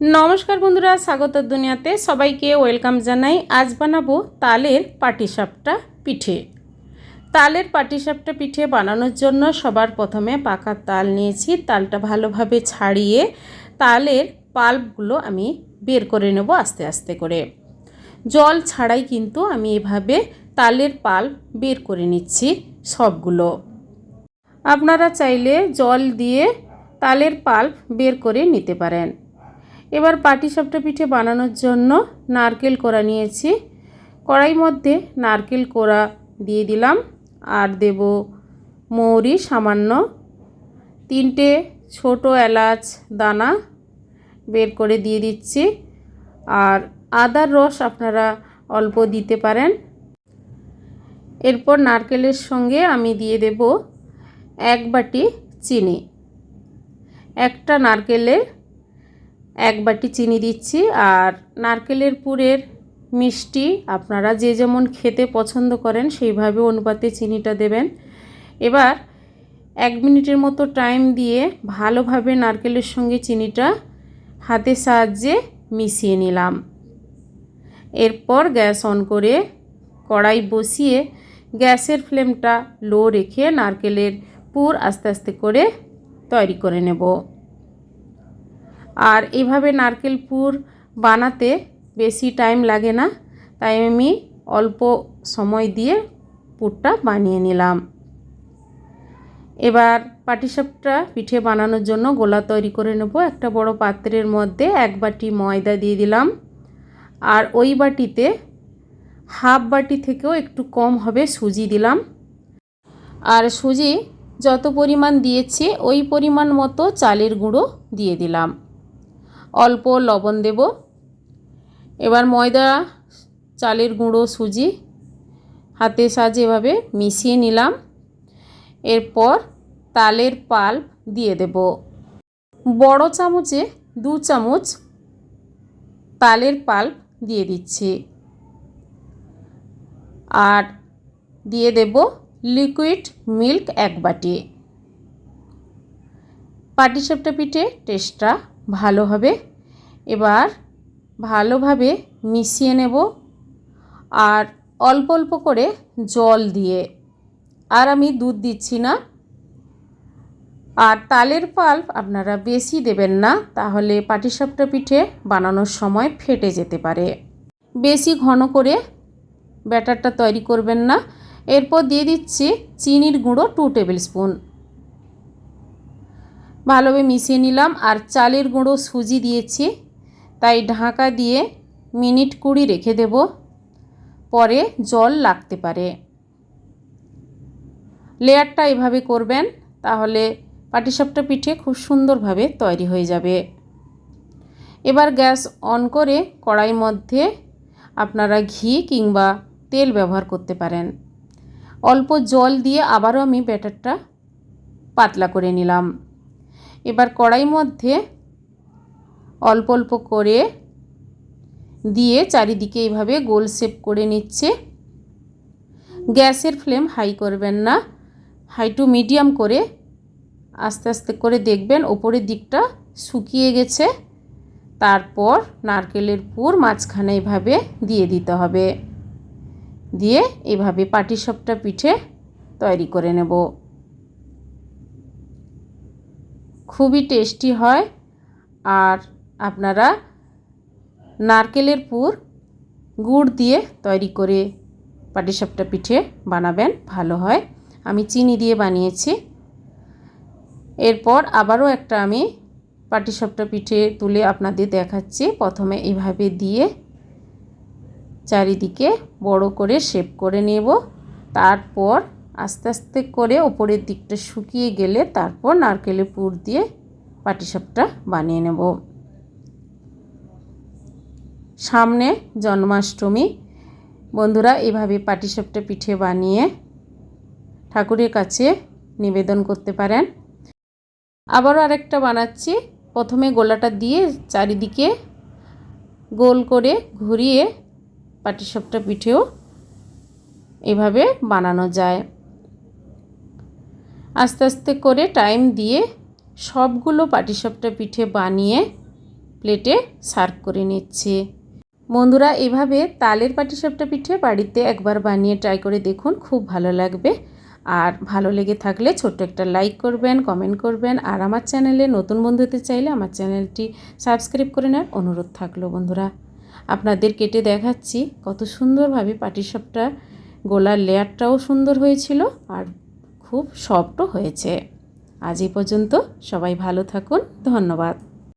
নমস্কার বন্ধুরা, স্বাগত দুনিয়াতে। সবাইকে ওয়েলকাম জানাই। আজ বানাবো তালের পাটিসাপটা পিঠে। তালের পাটিসাপটা পিঠে বানানোর জন্য সবার প্রথমে পাকা তাল নিয়েছি। তালটা ভালোভাবে ছাড়িয়ে তালের পাল্পগুলো আমি বের করে নেব আস্তে আস্তে করে। জল ছাড়াই কিন্তু আমি এভাবে তালের পাল্প বের করে নিচ্ছি সবগুলো। আপনারা চাইলে জল দিয়ে তালের পাল্প বের করে নিতে পারেন। এবার পাটিসাপটা পিঠে বানানোর জন্য নারকেল কোড়া নিয়েছি। কড়াই মধ্যে নারকেল কোড়া দিয়ে দিলাম। আর দেব মৌরি সামান্য। তিনটে ছোট এলাচ দানা বের করে দিয়ে দিচ্ছি। আর আদার রস আপনারা অল্প দিতে পারেন। এরপর নারকেলের সঙ্গে আমি দিয়ে দেব এক বাটি চিনি। একটা নারকেলের এক বাটি চিনি দিচ্ছি আর নারকেলের পুরের মিষ্টি আপনারা যে যেমন খেতে পছন্দ করেন সেইভাবে অনুপাতে চিনিটা দেবেন। এবার এক মিনিটের মতো টাইম দিয়ে ভালোভাবে নারকেলের সঙ্গে চিনিটা হাতের সাহায্যে মিশিয়ে নিলাম। এরপর গ্যাস অন করে কড়াই বসিয়ে গ্যাসের ফ্লেমটা লো রেখে নারকেলের পুর আস্তে আস্তে করে তৈরি করে নেব। আর এভাবে নারকেল পুর বানাতে বেশি টাইম লাগে না। তাই আমি অল্প সময় দিয়ে পুরটা বানিয়ে নিলাম। এবার পাটিসাপটা পিঠে বানানোর জন্য গোলা তৈরি করে নেব। একটা বড় পাত্রের মধ্যে এক বাটি ময়দা দিয়ে দিলাম। আর ওই বাটিতে হাফ বাটি থেকেও একটু কম হবে সুজি দিলাম। আর সুজি যত পরিমাণ দিয়েছি, ওই পরিমাণ মতো চালের গুঁড়ো দিয়ে দিলাম। অল্প লবণ দেব। এবার ময়দা, চালের গুঁড়ো, সুজি হাতে সাহায্যে এভাবে মিশিয়ে নিলাম। এরপর তালের পাল্প দিয়ে দেব। বড় চামচে দু চামচ তালের পাল্প দিয়ে দিচ্ছি। আর দিয়ে দেব লিকুইড মিল্ক এক বাটি। পাটিসাপটা পিঠে টেস্টটা ভালো হবে। এবার ভালোভাবে মিশিয়ে নেব আর অল্প অল্প করে জল দিয়ে। আর আমি দুধ দিচ্ছি না। আর তালের পাল্প আপনারা বেশি দেবেন না, তাহলে পাটিসাপটা পিঠে বানানোর সময় ফেটে যেতে পারে। বেশি ঘন করে ব্যাটারটা তৈরি করবেন না। এরপর দিয়ে দিচ্ছি চিনির গুঁড়ো টু টেবিল স্পুন ভালোভাবে মিশিয়ে নিলাম আর চালের গুঁড়ো সুজি দিয়েছি। তাই ঢাকা দিয়ে মিনিট কুড়ি রেখে দেব, পরে জল লাগতে পারে। লেয়ারটা এভাবে করবেন, তাহলে পাটিসাপটা পিঠে খুব সুন্দরভাবে তৈরি হয়ে যাবে। এবার গ্যাস অন করে কড়াই মধ্যে আপনারা ঘি কিংবা তেল ব্যবহার করতে পারেন। অল্প জল দিয়ে আবারও আমি ব্যাটারটা পাতলা করে নিলাম। এবার কড়াই মধ্যে অল্প অল্প করে দিয়ে চারিদিকে এইভাবে গোল শেপ করে নিচ্ছে। গ্যাসের ফ্লেম হাই করবেন না, হাই টু মিডিয়াম করে আস্তে আস্তে করে দেখবেন ওপরের দিকটা শুকিয়ে গেছে। তারপর নারকেলের পুর মাঝখানে এভাবে দিয়ে দিতে হবে। দিয়ে এভাবে পাটিসাপটা পিঠে তৈরি করে নেব। খুবই টেস্টি হয়। আর আপনারা নারকেলের পুর, গুড় দিয়ে তৈরি করে পাটিসাপটা পিঠে বানাবেন, ভালো হয়। আমি চিনি দিয়ে বানিয়েছি। এরপর আবারও একটা আমি পাটিসাপটা পিঠে তুলে আপনাদের দেখাচ্ছি। প্রথমে এইভাবে দিয়ে চারিদিকে বড় করে শেপ করে নেব। তারপর আস্তে আস্তে করে ওপরের দিকটা শুকিয়ে গেলে তারপর নারকেলের পুর দিয়ে পাটিসাপটা বানিয়ে নেব। সামনে জন্মাষ্টমী। বন্ধুরা, এভাবে পাটিসাপটা পিঠে বানিয়ে ঠাকুরের কাছে নিবেদন করতে পারেন। আবারও আরেকটা বানাচ্ছি। প্রথমে গোলাটা দিয়ে চারিদিকে গোল করে ঘুরিয়ে পাটিসাপটা পিঠেও এভাবে বানানো যায়। আস্তে আস্তে করে টাইম দিয়ে সবগুলো পাটিসাপটা পিঠে বানিয়ে প্লেটে সার্ভ করে নিচ্ছে। বন্ধুরা, এভাবে তালের পাটিসাপটা পিঠে বাড়িতে একবার বানিয়ে ট্রাই করে দেখুন, খুব ভালো লাগবে। আর ভালো লেগে থাকলে ছোট্ট একটা লাইক করবেন কমেন্ট করবেন। আর আমার চ্যানেলে নতুন বন্ধু হতে চাইলে আমার চ্যানেলটি সাবস্ক্রাইব করে নেওয়ার অনুরোধ থাকল বন্ধুরা। আপনাদের কেটে দেখাচ্ছি কত সুন্দরভাবে পাটিসাপটা গোলার লেয়ারটাও সুন্দর হয়েছিল। আর খুব সফটও হয়েছে। আজ এই পর্যন্ত সবাই ভালো থাকুন। ধন্যবাদ।